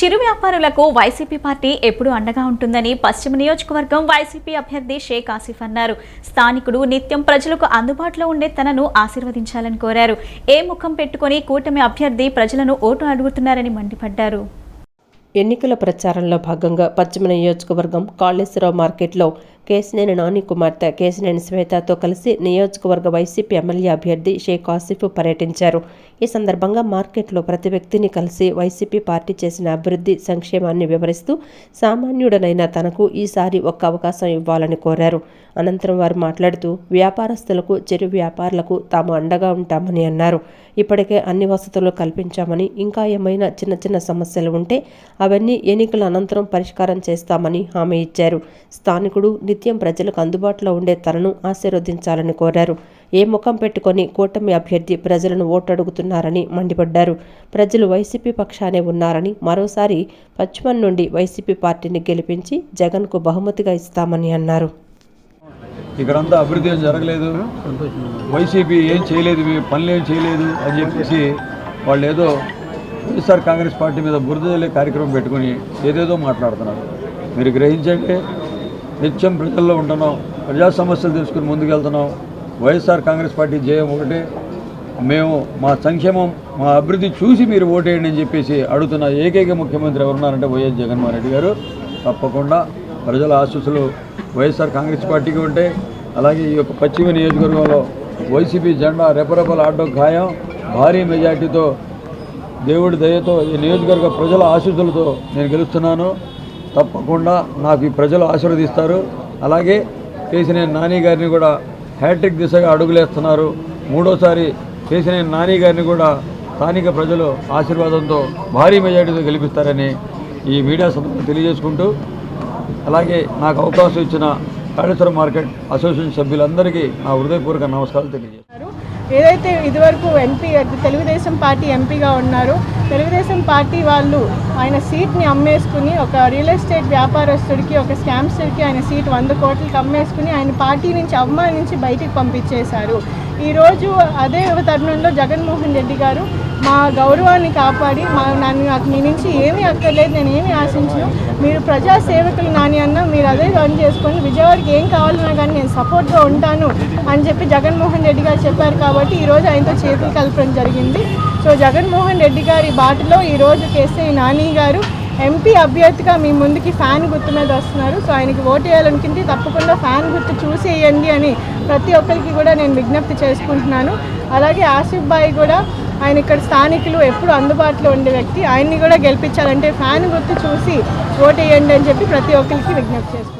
చిరు వ్యాపారులకు YCP party ఎప్పుడు అండగా ఉంటుందని పశ్చిమ నియోజకవర్గం వైసీపీ అభ్యర్థి షేక్ ఆసిఫ్ అన్నారు. స్థానికుడు నిత్యం ప్రజలకు అందుబాటులో ఉండే తనను ఆశీర్వదించాలని కోరారు. ఏ ముఖం పెట్టుకొని కూటమి అభ్యర్థి ప్రజలను ఓటు అడుగుతున్నారని మండిపడ్డారు. ఎన్నికల ప్రచారంలో భాగంగా పశ్చిమ నియోజకవర్గం కాళేశ్వరరావు మార్కెట్లో కేసినేని నాని కుమార్తె కేసినేని శ్వేతతో కలిసి నియోజకవర్గ వైసీపీ ఎమ్మెల్యే అభ్యర్థి షేక్ ఆసిఫ్ పర్యటించారు. ఈ సందర్భంగా మార్కెట్లో ప్రతి వ్యక్తిని కలిసి వైసీపీ పార్టీ చేసిన అభివృద్ధి సంక్షేమాన్ని వివరిస్తూ సామాన్యుడనైన తనకు ఈసారి ఒక్క అవకాశం ఇవ్వాలని కోరారు. అనంతరం వారు మాట్లాడుతూ వ్యాపారస్తులకు చిరు వ్యాపారులకు తాము అండగా ఉంటామని అన్నారు. ఇప్పటికే అన్ని వసతులు కల్పించామని ఇంకా ఏమైనా చిన్న చిన్న సమస్యలు ఉంటే అవన్నీ ఎన్నికల అనంతరం పరిష్కారం చేస్తామని హామీ ఇచ్చారు. స్థానికుడు నిత్యం ప్రజలకు అందుబాటులో ఉండే తనను ఆశీర్వదించాలని కోరారు. ఏ ముఖం పెట్టుకొని కూటమి అభ్యర్థి ప్రజలను ఓటడుగుతున్నారని మండిపడ్డారు. ప్రజలు వైసీపీ పక్షానే ఉన్నారని మరోసారి పశ్చిమం నుండి వైసీపీ పార్టీని గెలిపించి జగన్కు బహుమతిగా ఇస్తామని అన్నారు. ఇక్కడంతా అభివృద్ధి ఏం జరగలేదు. వైసీపీ ఏం చేయలేదు మీ పనులు ఏం చేయలేదు అని చెప్పేసి వాళ్ళు ఏదో వైఎస్ఆర్ కాంగ్రెస్ పార్టీ మీద బురద కార్యక్రమం పెట్టుకుని ఏదేదో మాట్లాడుతున్నారు. మీరు గ్రహించండి నిత్యం ప్రజల్లో ఉంటున్నాం. ప్రజా సమస్యలు తెలుసుకుని ముందుకెళ్తున్నాం. వైఎస్ఆర్ కాంగ్రెస్ పార్టీ జయం ఒకటే. మేము మా సంక్షేమం మా అభివృద్ధి చూసి మీరు ఓటేయండి అని చెప్పేసి అడుగుతున్న ఏకైక ముఖ్యమంత్రి ఎవరున్నారంటే వైఎస్ జగన్మోహన్ రెడ్డి గారు. తప్పకుండా ప్రజల ఆశీస్సులు వైఎస్ఆర్ కాంగ్రెస్ పార్టీకి ఉంటే అలాగే ఈ యొక్క పశ్చిమ నియోజకవర్గంలో వైసీపీ జెండా రెపరెపల ఆడడం ఖాయం. భారీ మెజార్టీతో దేవుడి దయతో ఈ నియోజకవర్గ ప్రజల ఆశీస్సులతో నేను గెలుస్తున్నాను. తప్పకుండా నాకు ఈ ప్రజలు ఆశీర్వదిస్తారు. అలాగే కేసినేని నాని గారిని కూడా హ్యాట్రిక్ దిశగా అడుగులేస్తున్నారు. మూడోసారి కేసినేని నాని గారిని కూడా స్థానిక ప్రజలు ఆశీర్వాదంతో భారీ మెజార్టీతో గెలిపిస్తారని ఈ మీడియా సందర్భంగా తెలియజేసుకుంటూ అలాగే నాకు అవకాశం ఇచ్చిన కాళేశ్వరం మార్కెట్ అసోసియేషన్ సభ్యులందరికీ నా హృదయపూర్వక నమస్కారాలు తెలియజేస్తారు ఏదైతే ఇదివరకు ఎంపీ తెలుగుదేశం పార్టీ ఎంపీగా ఉన్నారు తెలుగుదేశం పార్టీ వాళ్ళు ఆయన సీట్ని అమ్మేసుకుని ఒక రియల్ ఎస్టేట్ వ్యాపారస్తుడికి ఒక స్కామ్స్టర్కి ఆయన సీట్ వంద కోట్లకి అమ్మేసుకుని ఆయన పార్టీ నుంచి అవమానించి బయటికి పంపించేశారు. ఈరోజు అదే తరుణంలో జగన్మోహన్ రెడ్డి గారు మా గౌరవాన్ని కాపాడి మా నన్ను నాకు మీ నుంచి ఏమీ అక్కర్లేదు నేను ఏమీ ఆశించను. మీరు ప్రజాసేవకులు నాని అన్న మీరు అదే రన్ చేసుకొని విజయవాడకి ఏం కావాలన్నా కానీ నేను సపోర్ట్గా ఉంటాను అని చెప్పి జగన్మోహన్ రెడ్డి గారు చెప్పారు కాబట్టి ఈరోజు ఆయనతో చేతులు కలపడం జరిగింది. సో జగన్మోహన్ రెడ్డి గారి బాటలో ఈరోజు కేసీ నాని గారు ఎంపీ అభ్యర్థిగా మీ ముందుకి ఫ్యాన్ గుర్తు మీద వస్తున్నారు. సో ఆయనకి ఓటు వేయాలనుకుంటే తప్పకుండా ఫ్యాన్ గుర్తు చూసి వేయండి అని ప్రతి ఒక్కరికి కూడా నేను విజ్ఞప్తి చేసుకుంటున్నాను. అలాగే ఆసిఫ్ బాయ్ కూడా ఆయన ఇక్కడ స్థానికులు ఎప్పుడు అందుబాటులో ఉండే వ్యక్తి. ఆయన్ని కూడా గెలిపించాలంటే ఫ్యాన్ గుర్తు చూసి ఓటు వేయండి అని చెప్పి ప్రతి ఒక్కరికి విజ్ఞప్తి చేసుకుంటున్నాను.